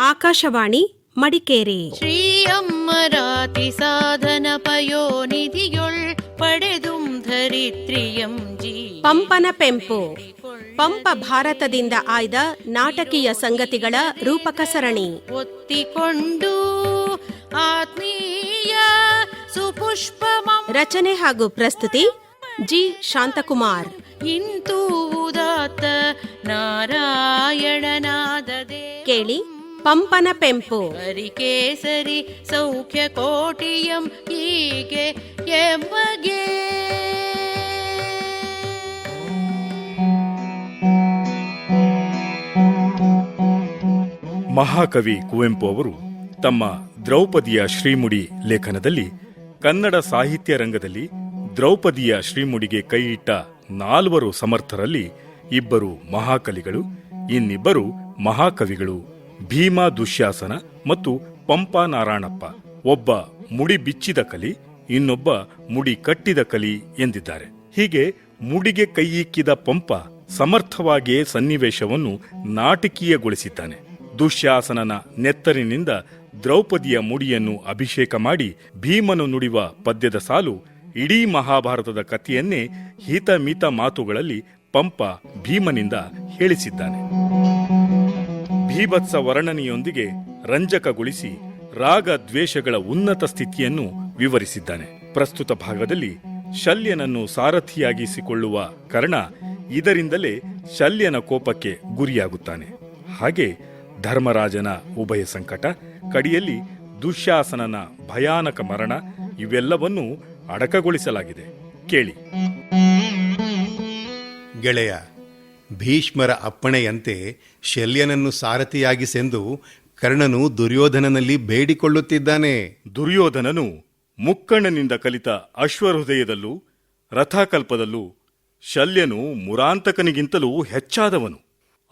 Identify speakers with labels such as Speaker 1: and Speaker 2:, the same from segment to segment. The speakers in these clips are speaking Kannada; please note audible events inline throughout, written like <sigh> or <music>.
Speaker 1: ಆಕಾಶವಾಣಿ ಮಡಿಕೇರಿ.
Speaker 2: ಶ್ರೀ ಅಮ್ಮರಾತಿ ಸಾಧನ ಪಯೋನಿಧಿಯೊಳ್ ಪಡೆದುಂ ಧರಿತ್ರಿಯಂ ಜೀ
Speaker 1: ಪಂಪನ ಪೆಂಪು. ಪಂಪ ಭಾರತದಿಂದ ಆಯ್ದ ನಾಟಕೀಯ ಸಂಗತಿಗಳ ರೂಪಕ ಸರಣಿ.
Speaker 2: ಒತ್ತಿಕೊಂಡು ಆತ್ಮೀಯ ಸುಪುಷ್ಪ
Speaker 1: ರಚನೆ ಹಾಗೂ ಪ್ರಸ್ತುತಿ ಜಿ. ಶಾಂತಕುಮಾರ್.
Speaker 2: ಇಂತೂ ಉದಾತ್ತ ನಾರಾಯಣನಾದ
Speaker 1: ಕೇಳಿ. ಪಂಪನ ಪೆಂಪು.
Speaker 2: ಹರಿಕೇಸರಿ ಸೌಖ್ಯ ಕೋಟಿಯಂ ಹೀಗೆ ಎಮಗೆ
Speaker 3: ಮಹಾಕವಿ ಕುವೆಂಪು ಅವರು ತಮ್ಮ ದ್ರೌಪದಿಯ ಶ್ರೀಮುಡಿ ಲೇಖನದಲ್ಲಿ ಕನ್ನಡ ಸಾಹಿತ್ಯ ರಂಗದಲ್ಲಿ ದ್ರೌಪದಿಯ ಶ್ರೀಮುಡಿಗೆ ಕೈಯಿಟ್ಟ ನಾಲ್ವರು ಸಮರ್ಥರಲ್ಲಿ ಇಬ್ಬರು ಮಹಾಕಲಿಗಳು ಇನ್ನಿಬ್ಬರು ಮಹಾಕವಿಗಳು ಭೀಮಾ ದುಶ್ಯಾಸನ ಮತ್ತು ಪಂಪ ನಾರಾಯಣಪ್ಪ. ಒಬ್ಬ ಮುಡಿ ಬಿಚ್ಚಿದ ಕಲಿ, ಇನ್ನೊಬ್ಬ ಮುಡಿ ಕಟ್ಟಿದ ಕಲಿ ಎಂದಿದ್ದಾರೆ. ಹೀಗೆ ಮುಡಿಗೆ ಕೈಯಿಕ್ಕಿದ ಪಂಪ ಸಮರ್ಥವಾಗಿಯೇ ಸನ್ನಿವೇಶವನ್ನು ನಾಟಕೀಯಗೊಳಿಸಿದ್ದಾನೆ. ದುಶ್ಯಾಸನನ ನೆತ್ತರಿನಿಂದ ದ್ರೌಪದಿಯ ಮುಡಿಯನ್ನು ಅಭಿಷೇಕ ಮಾಡಿ ಭೀಮನು ನುಡಿವ ಪದ್ಯದ ಸಾಲು ಇಡೀ ಮಹಾಭಾರತದ ಕಥೆಯನ್ನೇ ಹಿತಮಿತ ಮಾತುಗಳಲ್ಲಿ ಪಂಪ ಭೀಮನಿಂದ ಹೇಳಿಸಿದ್ದಾನೆ. ಭೀಭತ್ಸ ವರ್ಣನೆಯೊಂದಿಗೆ ರಂಜಕಗೊಳಿಸಿ ರಾಗ ದ್ವೇಷಗಳ ಉನ್ನತ ಸ್ಥಿತಿಯನ್ನು ವಿವರಿಸಿದ್ದಾನೆ. ಪ್ರಸ್ತುತ ಭಾಗದಲ್ಲಿ ಶಲ್ಯನನ್ನು ಸಾರಥಿಯಾಗಿಸಿಕೊಳ್ಳುವ ಕರ್ಣ ಇದರಿಂದಲೇ ಶಲ್ಯನ ಕೋಪಕ್ಕೆ ಗುರಿಯಾಗುತ್ತಾನೆ. ಹಾಗೆ ಧರ್ಮರಾಜನ ಉಭಯ ಸಂಕಟ, ಕಡಿಯಲ್ಲಿ ದುಶ್ಯಾಸನನ ಭಯಾನಕ ಮರಣ ಇವೆಲ್ಲವನ್ನೂ ಅಡಕಗೊಳಿಸಲಾಗಿದೆ. ಕೇಳಿ.
Speaker 4: ಗೆಳೆಯ ಭೀಷ್ಮರ ಅಪ್ಪಣೆಯಂತೆ ಶಲ್ಯನನ್ನು ಸಾರಥಿಯಾಗಿಸೆಂದು ಕರ್ಣನು ದುರ್ಯೋಧನನಲ್ಲಿ ಬೇಡಿಕೊಳ್ಳುತ್ತಿದ್ದಾನೆ.
Speaker 3: ದುರ್ಯೋಧನನು ಮುಕ್ಕಣ್ಣನಿಂದ ಕಲಿತ ಅಶ್ವಹೃದಯದಲ್ಲೂ ರಥಾಕಲ್ಪದಲ್ಲೂ ಶಲ್ಯನು ಮುರಾಂತಕನಿಗಿಂತಲೂ ಹೆಚ್ಚಾದವನು.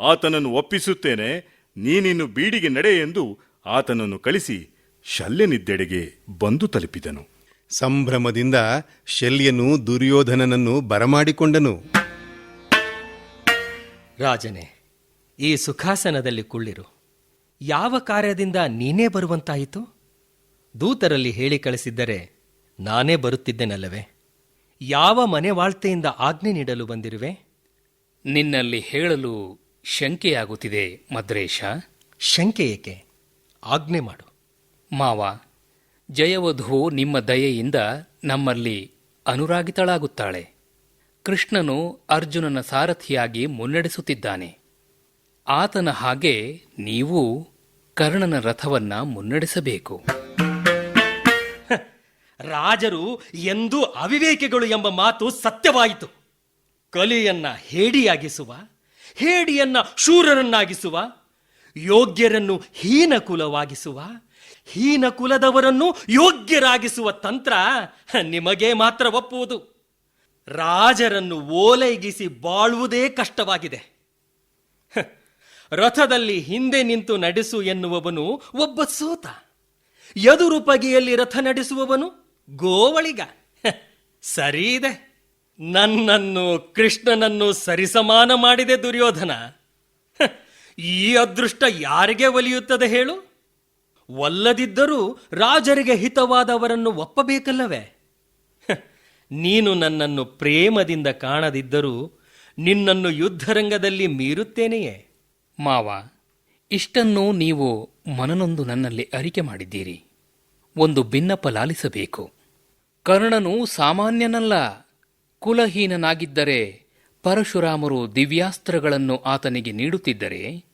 Speaker 3: ಆತನನ್ನು ಒಪ್ಪಿಸುತ್ತೇನೆ ನೀನಿನ್ನು ಬೀಡಿಗೆ ನಡೆ ಎಂದು ಆತನನ್ನು ಕಳಿಸಿ ಶಲ್ಯನಿದ್ದೆಡೆಗೆ ಬಂದು ತಲುಪಿದನು.
Speaker 4: ಸಂಭ್ರಮದಿಂದ ಶಲ್ಯನು ದುರ್ಯೋಧನನನ್ನು ಬರಮಾಡಿಕೊಂಡನು.
Speaker 5: ರಾಜನೇ ಈ ಸುಖಾಸನದಲ್ಲಿ ಕುಳ್ಳಿರು. ಯಾವ ಕಾರ್ಯದಿಂದ ನೀನೇ ಬರುವಂತಾಯಿತು? ದೂತರಲ್ಲಿ ಹೇಳಿ ಕಳಿಸಿದ್ದರೆ ನಾನೇ ಬರುತ್ತಿದ್ದೆನಲ್ಲವೇ? ಯಾವ ಮನೆ ವಾಳ್ತೆಯಿಂದ ಆಜ್ಞೆ ನೀಡಲು ಬಂದಿರುವೆ?
Speaker 6: ನಿನ್ನಲ್ಲಿ ಹೇಳಲು ಶಂಕೆಯಾಗುತ್ತಿದೆ ಮದ್ರೇಶ.
Speaker 5: ಶಂಕೆ ಏಕೆ? ಆಜ್ಞೆ ಮಾಡು.
Speaker 6: ಮಾವ ಜಯವಧು ನಿಮ್ಮ ದಯೆಯಿಂದ ನಮ್ಮಲ್ಲಿ ಅನುರಾಗಿತಳಾಗುತ್ತಾಳೆ. ಕೃಷ್ಣನು ಅರ್ಜುನನ ಸಾರಥಿಯಾಗಿ ಮುನ್ನಡೆಸುತ್ತಿದ್ದಾನೆ. ಆತನ ಹಾಗೆ ನೀವು ಕರ್ಣನ ರಥವನ್ನ ಮುನ್ನಡೆಸಬೇಕು.
Speaker 5: ರಾಜರು ಎಂದೂ ಅವಿವೇಕಿಗಳು ಎಂಬ ಮಾತು ಸತ್ಯವಾಯಿತು. ಕಲಿಯನ್ನ ಹೇಡಿಯಾಗಿಸುವ, ಹೇಡಿಯನ್ನ ಶೂರರನ್ನಾಗಿಸುವ, ಯೋಗ್ಯರನ್ನು ಹೀನಕುಲವಾಗಿಸುವ, ಹೀನಕುಲದವರನ್ನು ಯೋಗ್ಯರಾಗಿಸುವ ತಂತ್ರ ನಿಮಗೆ ಮಾತ್ರ ಒಪ್ಪುವುದು. ರಾಜರನ್ನು ಓಲೈಗಿಸಿ ಬಾಳುವುದೇ ಕಷ್ಟವಾಗಿದೆ. ರಥದಲ್ಲಿ ಹಿಂದೆ ನಿಂತು ನಡೆಸು ಎನ್ನುವವನು ಒಬ್ಬ ಸೂತ. ಎದುರು ಪಗಿಯಲ್ಲಿ ರಥ ನಡೆಸುವವನು ಗೋವಳಿಗ. ಸರಿ ಇದೆ. ನನ್ನನ್ನು ಕೃಷ್ಣನನ್ನು ಸರಿಸಮಾನ ಮಾಡಿದೆ ದುರ್ಯೋಧನ. ಈ ಅದೃಷ್ಟ ಯಾರಿಗೆ ಒಲಿಯುತ್ತದೆ ಹೇಳು? ಒಲ್ಲದಿದ್ದರೂ ರಾಜರಿಗೆ ಹಿತವಾದವರನ್ನು ಒಪ್ಪಬೇಕಲ್ಲವೇ? ನೀನು ನನ್ನನ್ನು ಪ್ರೇಮದಿಂದ ಕಾಣದಿದ್ದರೂ ನಿನ್ನನ್ನು ಯುದ್ಧರಂಗದಲ್ಲಿ ಮೀರುತ್ತೇನೆಯೇ?
Speaker 6: ಮಾವ, ಇಷ್ಟನ್ನು ನೀವು ಮನನೊಂದು ನನ್ನಲ್ಲಿ ಅರಿಕೆ ಮಾಡಿದ್ದೀರಿ. ಒಂದು ಭಿನ್ನಪ ಲಾಲಿಸಬೇಕು. ಕರ್ಣನು ಸಾಮಾನ್ಯನಲ್ಲ. ಕುಲಹೀನನಾಗಿದ್ದರೆ ಪರಶುರಾಮರು ದಿವ್ಯಾಸ್ತ್ರಗಳನ್ನು ಆತನಿಗೆ ನೀಡುತ್ತಿದ್ದರೆ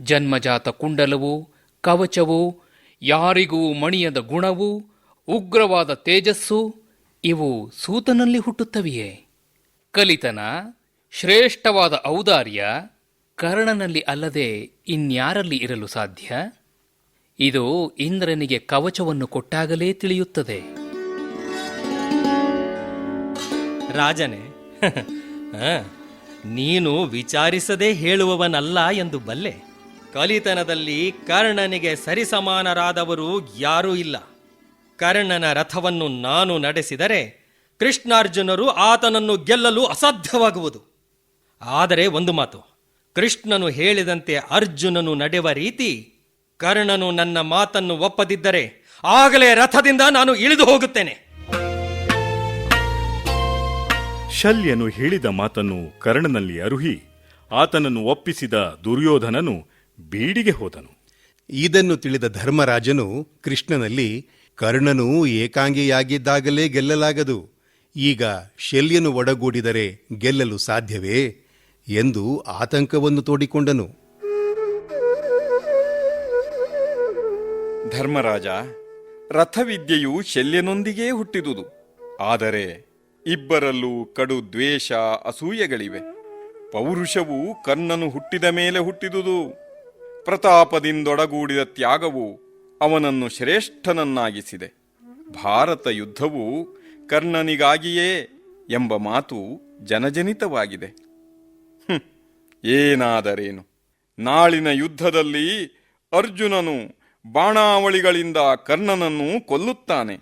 Speaker 6: ಜನ್ಮಜಾತ ಕುಂಡಲವು, ಕವಚವು, ಯಾರಿಗೂ ಮಣಿಯದ ಗುಣವು, ಉಗ್ರವಾದ ತೇಜಸ್ಸು ಇವು ಸೂತನಲ್ಲಿ ಹುಟ್ಟುತ್ತವೆಯೇ? ಕಲಿತನ, ಶ್ರೇಷ್ಠವಾದ ಔದಾರ್ಯ, ಕರ್ಣನಲ್ಲಿ ಅಲ್ಲದೆ ಇನ್ಯಾರಲ್ಲಿ ಇರಲು ಸಾಧ್ಯ? ಇದು ಇಂದ್ರನಿಗೆ ಕವಚವನ್ನು ಕೊಟ್ಟಾಗಲೇ ತಿಳಿಯುತ್ತದೆ.
Speaker 5: ರಾಜನೇ <laughs> ನೀನು ವಿಚಾರಿಸದೇ ಹೇಳುವವನಲ್ಲ ಎಂದು ಬಲ್ಲೆ. ಕಲಿತನದಲ್ಲಿ ಕರ್ಣನಿಗೆ ಸರಿಸಮಾನರಾದವರು ಯಾರೂ ಇಲ್ಲ. ಕರ್ಣನ ರಥವನ್ನು ನಾನು ನಡೆಸಿದರೆ ಕೃಷ್ಣಾರ್ಜುನರು ಆತನನ್ನು ಗೆಲ್ಲಲು ಅಸಾಧ್ಯವಾಗುವುದು. ಆದರೆ ಒಂದು ಮಾತು ಕೃಷ್ಣನು ಹೇಳಿದಂತೆ ಅರ್ಜುನನು ನಡೆವ ರೀತಿ ಕರ್ಣನು ನನ್ನ ಮಾತನ್ನು ಒಪ್ಪದಿದ್ದರೆ ಆಗಲೇ ರಥದಿಂದ ನಾನು ಇಳಿದು ಹೋಗುತ್ತೇನೆ.
Speaker 3: ಶಲ್ಯನು ಹೇಳಿದ ಮಾತನ್ನು ಕರ್ಣನಲ್ಲಿ ಅರುಹಿ ಆತನನ್ನು ಒಪ್ಪಿಸಿದ ದುರ್ಯೋಧನನು ಬೀಡಿಗೆ ಹೋದನು.
Speaker 4: ಇದನ್ನು ತಿಳಿದ ಧರ್ಮರಾಜನು ಕೃಷ್ಣನಲ್ಲಿ ಕರ್ಣನು ಏಕಾಂಗಿಯಾಗಿದ್ದಾಗಲೇ ಗೆಲ್ಲಲಾಗದು. ಈಗ ಶಲ್ಯನು ಒಡಗೂಡಿದರೆ ಗೆಲ್ಲಲು ಸಾಧ್ಯವೇ ಎಂದು ಆತಂಕವನ್ನು ತೋಡಿಕೊಂಡನು.
Speaker 7: ಧರ್ಮರಾಜ, ರಥವಿದ್ಯೆಯು ಶಲ್ಯನೊಂದಿಗೇ ಹುಟ್ಟಿದುದು. ಆದರೆ ಇಬ್ಬರಲ್ಲೂ ಕಡು ದ್ವೇಷ, ಅಸೂಯೆಗಳಿವೆ. ಪೌರುಷವು ಕರ್ಣನು ಹುಟ್ಟಿದ ಮೇಲೆ ಹುಟ್ಟಿದುದು. ಪ್ರತಾಪದಿಂದೊಡಗೂಡಿದ ತ್ಯಾಗವು ಅವನನ್ನು ಶ್ರೇಷ್ಠನನ್ನಾಗಿಸಿದೆ. ಭಾರತ ಯುದ್ಧವು ಕರ್ಣನಿಗಾಗಿಯೇ ಎಂಬ ಮಾತು ಜನಜನಿತವಾಗಿದೆ. ಏನಾದರೇನು? ನಾಳಿನ ಯುದ್ಧದಲ್ಲಿ ಅರ್ಜುನನು ಬಾಣಾವಳಿಗಳಿಂದ ಕರ್ಣನನ್ನು ಕೊಲ್ಲುತ್ತಾನೆ.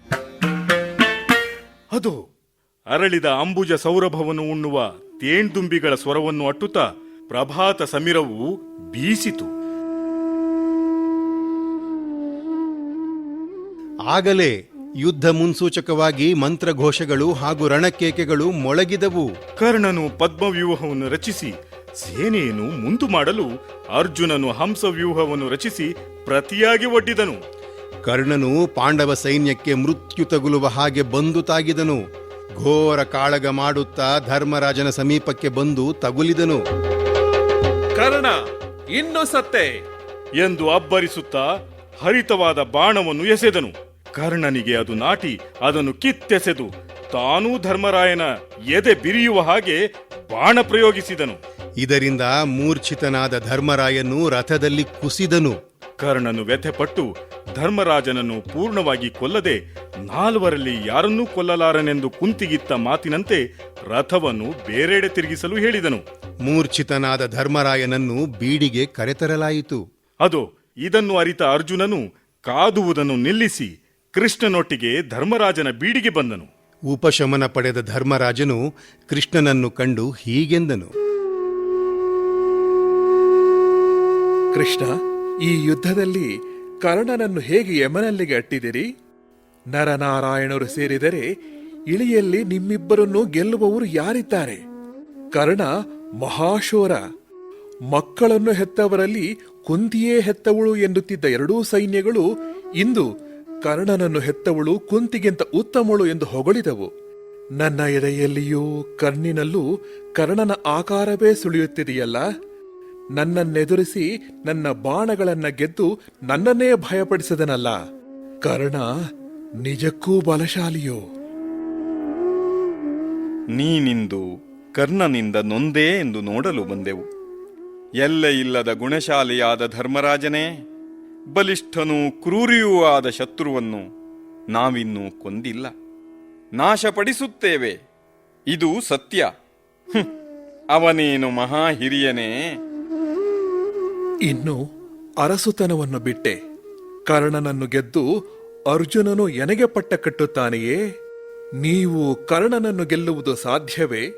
Speaker 3: ಅದು ಅರಳಿದ ಅಂಬುಜ ಸೌರಭವನ್ನು ಉಣ್ಣುವ ತೇಣ್ದುಂಬಿಗಳ ಸ್ವರವನ್ನು ಅಟ್ಟುತ್ತಾ ಪ್ರಭಾತ ಸಮಿರವು ಬೀಸಿತು.
Speaker 4: ಆಗಲೇ ಯುದ್ಧ ಮುನ್ಸೂಚಕವಾಗಿ ಮಂತ್ರಘೋಷಗಳು ಹಾಗೂ ರಣಕೇಕೆಗಳು ಮೊಳಗಿದವು.
Speaker 3: ಕರ್ಣನು ಪದ್ಮವ್ಯೂಹವನ್ನು ರಚಿಸಿ ಸೇನೆಯನ್ನು ಮುಂದು ಮಾಡಲು ಅರ್ಜುನನು ಹಂಸವ್ಯೂಹವನ್ನು ರಚಿಸಿ ಪ್ರತಿಯಾಗಿ ಒಡ್ಡಿದನು.
Speaker 4: ಕರ್ಣನು ಪಾಂಡವ ಸೈನ್ಯಕ್ಕೆ ಮೃತ್ಯು ತಗುಲುವ ಹಾಗೆ ಬಂದು ತಾಗಿದನು. ಘೋರ ಕಾಳಗ ಮಾಡುತ್ತಾ ಧರ್ಮರಾಜನ ಸಮೀಪಕ್ಕೆ ಬಂದು ತಗುಲಿದನು.
Speaker 8: ಕರ್ಣ ಇನ್ನು ಸತ್ತೆ!
Speaker 3: ಎಂದು ಅಬ್ಬರಿಸುತ್ತಾ ಹರಿತವಾದ ಬಾಣವನ್ನು ಎಸೆದನು. ಕರ್ಣನಿಗೆ ಅದು ನಾಟಿ ಅದನ್ನು ಕಿತ್ತೆಸೆದು ತಾನೂ ಧರ್ಮರಾಯನ ಎದೆ ಬಿರಿಯುವ ಹಾಗೆ ಬಾಣ ಪ್ರಯೋಗಿಸಿದನು.
Speaker 4: ಇದರಿಂದ ಮೂರ್ಛಿತನಾದ ಧರ್ಮರಾಯನು ರಥದಲ್ಲಿ ಕುಸಿದನು.
Speaker 3: ಕರ್ಣನು ವ್ಯಥೆಪಟ್ಟು ಧರ್ಮರಾಜನನ್ನು ಪೂರ್ಣವಾಗಿ ಕೊಲ್ಲದೆ ನಾಲ್ವರಲ್ಲಿ ಯಾರನ್ನೂ ಕೊಲ್ಲಲಾರನೆಂದು ಕುಂತಿಗಿತ್ತ ಮಾತಿನಂತೆ ರಥವನ್ನು ಬೇರೆಡೆ ತಿರುಗಿಸಲು ಹೇಳಿದನು.
Speaker 4: ಮೂರ್ಛಿತನಾದ ಧರ್ಮರಾಯನನ್ನು ಬೀಡಿಗೆ ಕರೆತರಲಾಯಿತು.
Speaker 3: ಅದು ಇದನ್ನು ಅರಿತ ಅರ್ಜುನನು ಕಾದುವುದನ್ನು ನಿಲ್ಲಿಸಿ ಕೃಷ್ಣನೊಟ್ಟಿಗೆ ಧರ್ಮರಾಜನ ಬೀಡಿಗೆ ಬಂದನು.
Speaker 4: ಉಪಶಮನ ಪಡೆದ ಧರ್ಮರಾಜನು ಕೃಷ್ಣನನ್ನು ಕಂಡು ಹೀಗೆಂದನು.
Speaker 8: ಕೃಷ್ಣ ಈ ಯುದ್ಧದಲ್ಲಿ ಕರ್ಣನನ್ನು ಹೇಗೆ ಯಮನಲ್ಲಿಗೆ ಅಟ್ಟಿದಿರಿ ನರನಾರಾಯಣರು ಸೇರಿದರೆ ಇಳಿಯಲ್ಲಿ ನಿಮ್ಮಿಬ್ಬರನ್ನು ಗೆಲ್ಲುವವರು ಯಾರಿದ್ದಾರೆ? ಕರ್ಣ ಮಹಾಶೋರ ಮಕ್ಕಳನ್ನು ಹೆತ್ತವರಲ್ಲಿ ಕುಂತಿಯೇ ಹೆತ್ತವಳು ಎನ್ನುತ್ತಿದ್ದ ಎರಡೂ ಸೈನ್ಯಗಳು ಇಂದು ಕರ್ಣನನ್ನು ಹೆತ್ತವಳು ಕುಂತಿಗಿಂತ ಉತ್ತಮಳು ಎಂದು ಹೊಗಳಿದವು. ನನ್ನ ಎದೆಯಲ್ಲಿಯೂ ಕರ್ಣಿನಲ್ಲೂ ಕರ್ಣನ ಆಕಾರವೇ ಸುಳಿಯುತ್ತಿದೆಯಲ್ಲ? ನನ್ನನ್ನೆದುರಿಸಿ ನನ್ನ ಬಾಣಗಳನ್ನ ಗೆದ್ದು ನನ್ನನ್ನೇ ಭಯಪಡಿಸಿದನಲ್ಲ? ಕರ್ಣ, ನಿಜಕ್ಕೂ ಬಲಶಾಲಿಯೋ?
Speaker 7: ನೀನಿಂದು ಕರ್ಣನಿಂದ ನೊಂದೇ ಎಂದು ನೋಡಲು ಬಂದೆವು. ಎಲ್ಲ ಇಲ್ಲದ ಗುಣಶಾಲಿಯಾದ ಧರ್ಮರಾಜನೇ ಬಲಿಷ್ಠನೂ ಕ್ರೂರಿಯೂ ಆದ ಶತ್ರುವನ್ನು ನಾವಿನ್ನೂ ಕೊಂದಿಲ್ಲ. ನಾಶಪಡಿಸುತ್ತೇವೆ. ಇದು ಸತ್ಯ. ಅವನೇನು ಮಹಾ ಹಿರಿಯನೇ?
Speaker 8: ಇನ್ನು ಅರಸುತನವನ್ನು ಬಿಟ್ಟೆ. ಕರ್ಣನನ್ನು ಗೆದ್ದು ಅರ್ಜುನನು ಎನಗೆ ಪಟ್ಟ ಕಟ್ಟುತ್ತಾನೆಯೇ? ನೀವು ಕರ್ಣನನ್ನು ಗೆಲ್ಲುವುದು ಸಾಧ್ಯವೇ?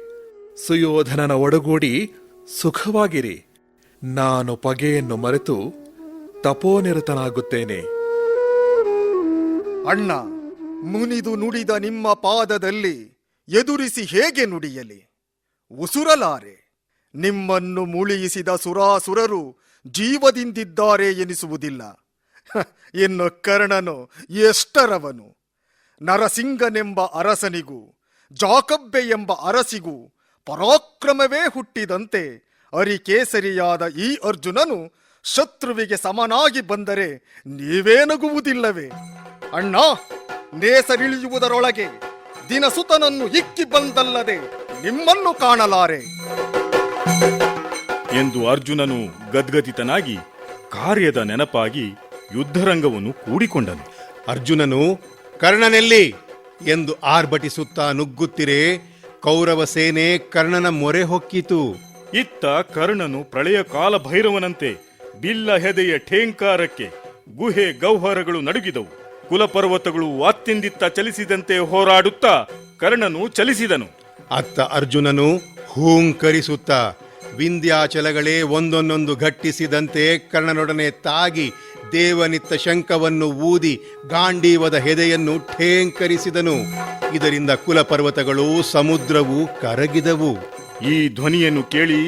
Speaker 8: ಸುಯೋಧನನ ಒಡಗೂಡಿ ಸುಖವಾಗಿರಿ. ನಾನು ಪಗೆಯನ್ನು ಮರೆತು ತಪೋನಿರತನಾಗುತ್ತೇನೆ.
Speaker 9: ಅಣ್ಣ ಮುನಿದು ನುಡಿದ ನಿಮ್ಮ ಪಾದದಲ್ಲಿ ಎದುರಿಸಿ ಹೇಗೆ ನುಡಿಯಲಿ? ಉಸುರಲಾರೆ. ನಿಮ್ಮನ್ನು ಮುಳಿಯಿಸಿದ ಸುರಾಸುರರು ಜೀವದಿಂದಿದ್ದಾರೆ ಎನಿಸುವುದಿಲ್ಲ. <laughs> ಇನ್ನು ಕರ್ಣನು ಎಷ್ಟರವನು? ನರಸಿಂಗನೆಂಬ ಅರಸನಿಗೂ ಜಾಕಬ್ಬೆ ಎಂಬ ಅರಸಿಗೂ ಪರಾಕ್ರಮವೇ ಹುಟ್ಟಿದಂತೆ ಅರಿಕೇಸರಿಯಾದ ಈ ಅರ್ಜುನನು ಶತ್ರುವಿಗೆ ಸಮನಾಗಿ ಬಂದರೆ ನೀವೇ ನಗುವುದಿಲ್ಲವೇ? ಅಣ್ಣ ನೇಸರಿಳಿಯುವುದರೊಳಗೆ ದಿನಸುತನನ್ನು ಇಕ್ಕಿ ಬಂದಲ್ಲದೆ ನಿಮ್ಮನ್ನು ಕಾಣಲಾರೆ.
Speaker 3: ಎಂದು ಅರ್ಜುನನು ಗದ್ಗದಿತನಾಗಿ ಕಾರ್ಯದ ನೆನಪಾಗಿ ಯುದ್ಧರಂಗವನ್ನು ಕೂಡಿಕೊಂಡನು.
Speaker 4: ಅರ್ಜುನನು ಕರ್ಣನೆಲ್ಲಿ? ಎಂದು ಆರ್ಭಟಿಸುತ್ತಾ ನುಗ್ಗುತ್ತಿರೇ ಕೌರವ ಸೇನೆ ಕರ್ಣನ ಮೊರೆ ಹೊಕ್ಕಿತು.
Speaker 3: ಇತ್ತ ಕರ್ಣನು ಪ್ರಳಯ ಕಾಲ ಭೈರವನಂತೆ ಬಿಲ್ಲ ಹೆದೆಯ ಠೇಂಕಾರಕ್ಕೆ ಗುಹೆ ಗೌಹರಗಳು ನಡುಗಿದವು. ಕುಲಪರ್ವತಗಳು ಅತ್ತಿಂದಿತ್ತ ಚಲಿಸಿದಂತೆ ಹೋರಾಡುತ್ತಾ ಕರ್ಣನು ಚಲಿಸಿದನು.
Speaker 4: ಅತ್ತ ಅರ್ಜುನನು ಹೂಂಕರಿಸುತ್ತ ವಿಂಧ್ಯಾಚಲಗಳೇ ಒಂದೊಂದೊಂದು ಘಟ್ಟಿಸಿದಂತೆ ಕರ್ಣನೊಡನೆ ತಾಗಿ ದೇವನಿತ್ತ ಶಂಖವನ್ನು ಊದಿ ಗಾಂಡೀವದ ಹೆದೆಯನ್ನು ಠೇಂಕರಿಸಿದನು. ಇದರಿಂದ ಕುಲಪರ್ವತಗಳು ಸಮುದ್ರವು ಕರಗಿದವು.
Speaker 3: ಈ ಧ್ವನಿಯನ್ನು ಕೇಳಿ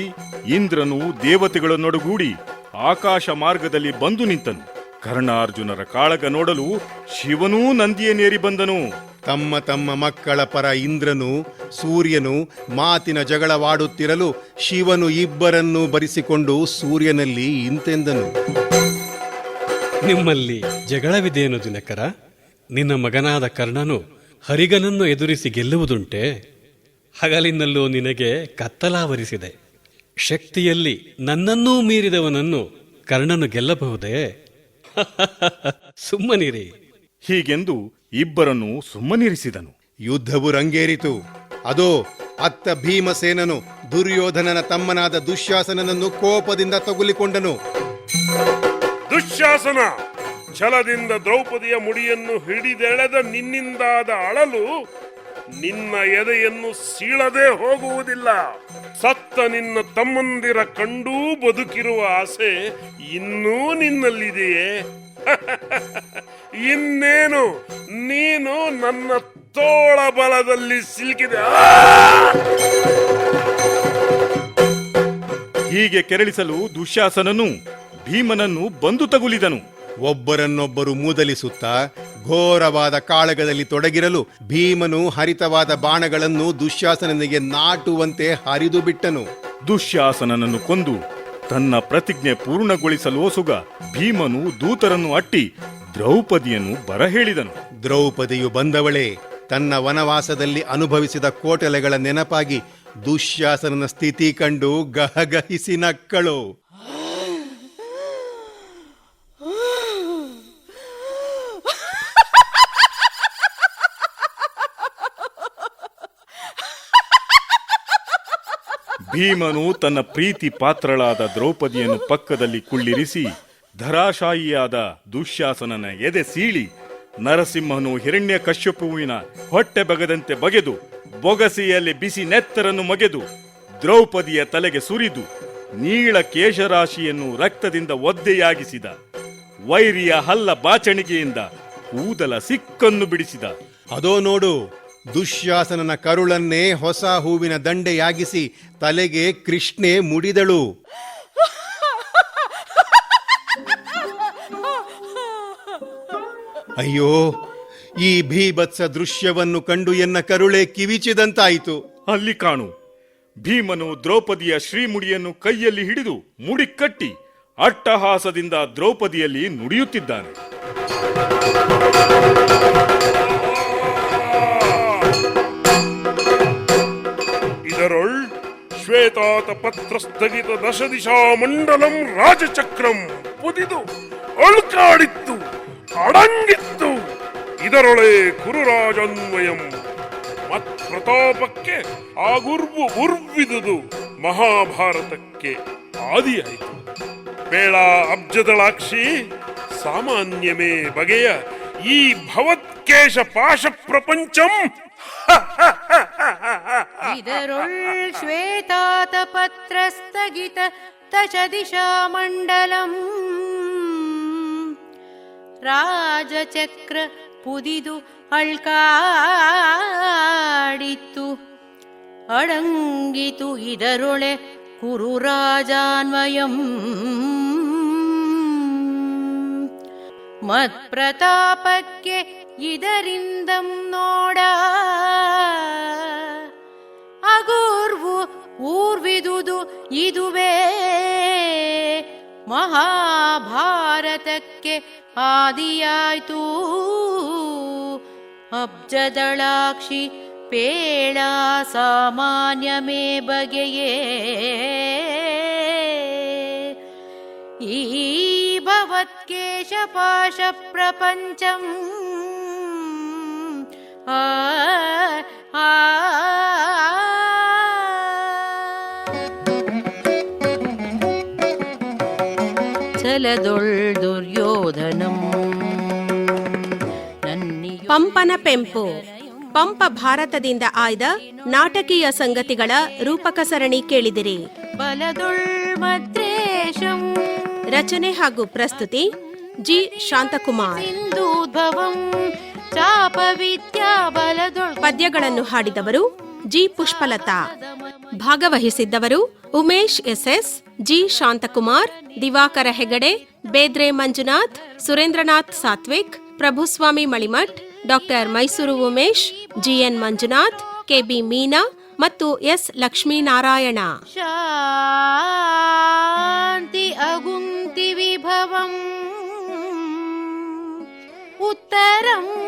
Speaker 3: ಇಂದ್ರನು ದೇವತೆಗಳನ್ನೊಡಗೂಡಿ ಆಕಾಶ ಮಾರ್ಗದಲ್ಲಿ ಬಂದು ನಿಂತನು. ಕರ್ಣಾರ್ಜುನರ ಕಾಳಗ ನೋಡಲು ಶಿವನೂ ನಂದಿಯನೇರಿ ಬಂದನು.
Speaker 4: ತಮ್ಮ ತಮ್ಮ ಮಕ್ಕಳ ಪರ ಇಂದ್ರನು ಸೂರ್ಯನು ಮಾತಿನ ಜಗಳವಾಡುತ್ತಿರಲು ಶಿವನು ಇಬ್ಬರನ್ನೂ ಬರಿಸಿಕೊಂಡು ಸೂರ್ಯನಲ್ಲಿ ಇಂತೆಂದನು.
Speaker 10: ನಿಮ್ಮಲ್ಲಿ ಜಗಳವಿದೇನು ದಿನಕರ? ನಿನ್ನ ಮಗನಾದ ಕರ್ಣನು ಹರಿಗನನ್ನು ಎದುರಿಸಿ ಗೆಲ್ಲುವುದುಂಟೆ. ಹಗಲಿನಲ್ಲೂ ನಿನಗೆ ಕತ್ತಲಾವರಿಸಿದೆ. ಶಕ್ತಿಯಲ್ಲಿ ನನ್ನನ್ನೂ ಮೀರಿದವನನ್ನು ಕರ್ಣನು ಗೆಲ್ಲಬಹುದೇ? <laughs> ಸುಮ್ಮನಿರಿ.
Speaker 3: ಹೀಗೆಂದು ಇಬ್ಬರನ್ನು ಸುಮ್ಮನಿರಿಸಿದನು.
Speaker 4: ಯುದ್ಧವು ರಂಗೇರಿತು. ಅದೋ ಅತ್ತ ಭೀಮಸೇನನು ದುರ್ಯೋಧನನ ತಮ್ಮನಾದ ದುಶ್ಯಾಸನನನ್ನು ಕೋಪದಿಂದ ತಗುಲಿಕೊಂಡನು.
Speaker 11: ದುಶ್ಯಾಸನ! ಛಲದಿಂದ ದ್ರೌಪದಿಯ ಮುಡಿಯನ್ನು ಹಿಡಿದೆಳೆದ ನಿನ್ನಿಂದಾದ ಅಳಲು ನಿನ್ನ ಎದೆಯನ್ನು ಸೀಳದೆ ಹೋಗುವುದಿಲ್ಲ. ಸತ್ತ ನಿನ್ನ ತಮ್ಮಂದಿರ ಕಂಡೂ ಬದುಕಿರುವ ಆಸೆ ಇನ್ನೂ ನಿನ್ನಲ್ಲಿದೆಯೇ? <laughs> ಇನ್ನೇನು? ನೀನು ನನ್ನ ತೋಳ ಬಲದಲ್ಲಿ ಸಿಲುಕಿದೆ.
Speaker 3: ಹೀಗೆ ಕೆರಳಿಸಲು ದುಶ್ಯಾಸನನು ಭೀಮನನ್ನು ಬಂದು ತಗುಲಿದನು.
Speaker 4: ಒಬ್ಬರನ್ನೊಬ್ಬರು ಮೂದಲಿಸುತ್ತಾ ಘೋರವಾದ ಕಾಳಗದಲ್ಲಿ ತೊಡಗಿರಲು ಭೀಮನು ಹರಿತವಾದ ಬಾಣಗಳನ್ನು ದುಶ್ಯಾಸನನಿಗೆ ನಾಟುವಂತೆ ಹರಿದು ಬಿಟ್ಟನು.
Speaker 3: ದುಶ್ಯಾಸನನನ್ನು ಕೊಂದು ತನ್ನ ಪ್ರತಿಜ್ಞೆ ಪೂರ್ಣಗೊಳಿಸಲು ಸುಗ ಭೀಮನು ದೂತರನ್ನು ಅಟ್ಟಿ ದ್ರೌಪದಿಯನ್ನು ಬರಹೇಳಿದನು.
Speaker 4: ದ್ರೌಪದಿಯು ಬಂದವಳೇ ತನ್ನ ವನವಾಸದಲ್ಲಿ ಅನುಭವಿಸಿದ ಕೋಟಲೆಗಳ ನೆನಪಾಗಿ ದುಶ್ಯಾಸನನ ಸ್ಥಿತಿ ಕಂಡು ಗಹಗಹಿಸಿ ನಕ್ಕಳು.
Speaker 3: ಭೀಮನು ತನ್ನ ಪ್ರೀತಿ ಪಾತ್ರಳಾದ ದ್ರೌಪದಿಯನ್ನು ಪಕ್ಕದಲ್ಲಿ ಕುಳ್ಳಿರಿಸಿ, ಧರಾಶಾಯಿಯಾದ ದುಶ್ಯಾಸನನ ಎದೆ ಸೀಳಿ, ನರಸಿಂಹನು ಹಿರಣ್ಯ ಕಶ್ಯಪುವಿನ ಹೊಟ್ಟೆ ಬಗದಂತೆ ಬಗೆದು, ಬೊಗಸೆಯಲ್ಲಿ ಬಿಸಿ ನೆತ್ತರನ್ನು ಮಗೆದು, ದ್ರೌಪದಿಯ ತಲೆಗೆ ಸುರಿದು, ನೀಳ ಕೇಶರಾಶಿಯನ್ನು ರಕ್ತದಿಂದ ಒದ್ದೆಯಾಗಿಸಿದ, ವೈರಿಯ ಹಲ್ಲ ಬಾಚಣಿಗೆಯಿಂದ ಕೂದಲ ಸಿಕ್ಕನ್ನು ಬಿಡಿಸಿದ.
Speaker 4: ಅದೋ ನೋಡು ದುಶ್ಯಾಸನನ ಕರುಳನ್ನೇ ಹೊಸ ಹೂವಿನ ದಂಡೆಯಾಗಿಸಿ ತಲೆಗೆ ಕೃಷ್ಣೆ ಮುಡಿದಳು. ಅಯ್ಯೋ, ಈ ಭೀಭತ್ಸ ದೃಶ್ಯವನ್ನು ಕಂಡು ಎನ್ನ ಕರುಳೆ ಕಿವಿಚಿದಂತಾಯಿತು.
Speaker 3: ಅಲ್ಲಿ ಕಾಣು, ಭೀಮನು ದ್ರೌಪದಿಯ ಶ್ರೀಮುಡಿಯನ್ನು ಕೈಯಲ್ಲಿ ಹಿಡಿದು ಮುಡಿ ಕಟ್ಟಿ ಅಟ್ಟಹಾಸದಿಂದ ದ್ರೌಪದಿಯಲ್ಲಿ ನುಡಿಯುತ್ತಿದ್ದಾನೆ.
Speaker 11: ಶ್ವೇತಾತ ಪತ್ರ ಸ್ಥಗಿತ ದಶ ದಿಶಾ ಮಂಡಲಂ ರಾಜಚಕ್ರಂ ಪುದಿದು, ಅಳುಕಾಡಿತ್ತು, ಅಡಂಗಿತ್ತು. ಇದರೊಳೆ ಕುರುರಾಜನ್ವಯಂ ಮತ್ ಪ್ರತಾಪಕ್ಕೆ ಆಗುರ್ವು ಉರ್ವಿದುದು ಮಹಾಭಾರತಕ್ಕೆ ಆದಿಯಾಯಿತು. ಬೇಳ ಅಬ್ಜದಳಾಕ್ಷಿ ಸಾಮಾನ್ಯಮೇ ಬಗೆಯ ಈ ಭವತ್ಕೇಶ ಪಾಶ ಪ್ರಪಂಚಂ
Speaker 2: ಇದರೊಳ್ ಶ್ವೇತಾತ ಪತ್ರಸ್ಥಗಿತ ದಶ ದಿಶಾ ಮಂಡಲಂ ರಾಜಚಕ್ರ ಪುದಿದು ಅಳ್ಕಾಡಿತ್ತು ಅಡಂಗಿತು ಇದರೊಳೆ ಕುರು ರಾಜಾನ್ವಯಂ ಮತ್ಪ್ರತಾಪಕ್ಕೆ ಇದರಿಂದಂ ನೋಡ. ಅಗೂರ್ವು ಊರ್ವಿದುದು ಇದುವೇ. ಮಹಾಭಾರತಕ್ಕೆ ಆದಿಯಾಯ್ತು ಅಬ್ಜದಳಾಕ್ಷಿ ಪೇಳ ಸಾಮಾನ್ಯ ಮೇ ಬಗೆಯೇ. ಈ ಭವತ್ಕೇಶ ಪ್ರಪಂಚಂ ದುರ್ಯೋಧನಂ
Speaker 1: ಪಂಪನ ಪೆಂಪು. ಪಂಪ ಭಾರತದಿಂದ ಆಯ್ದ ನಾಟಕೀಯ ಸಂಗತಿಗಳ ರೂಪಕ ಸರಣಿ ಕೇಳಿದಿರಿ. ರಚನೆ ಹಾಗೂ ಪ್ರಸ್ತುತಿ ಜಿ. ಶಾಂತಕುಮಾರ್. ಪದ್ಯಗಳನ್ನು ಹಾಡಿದವರು G Pushpalatha. ಭಾಗವಹಿಸಿದ್ದವರು Umesh S S G Shanthakumar Divakara Hegde Bedre Manjunath Surendranath Sathvik Prabhuswamy Malimath doctor Mysuru Umesh G N Manjunath K B Meena ಮತ್ತು ಎಸ್ ಲಕ್ಷ್ಮೀನಾರಾಯಣ.
Speaker 2: ಶಾಂತಿ ಅಗುಂತಿ ವಿಭವಂ ಉತ್ತರಂ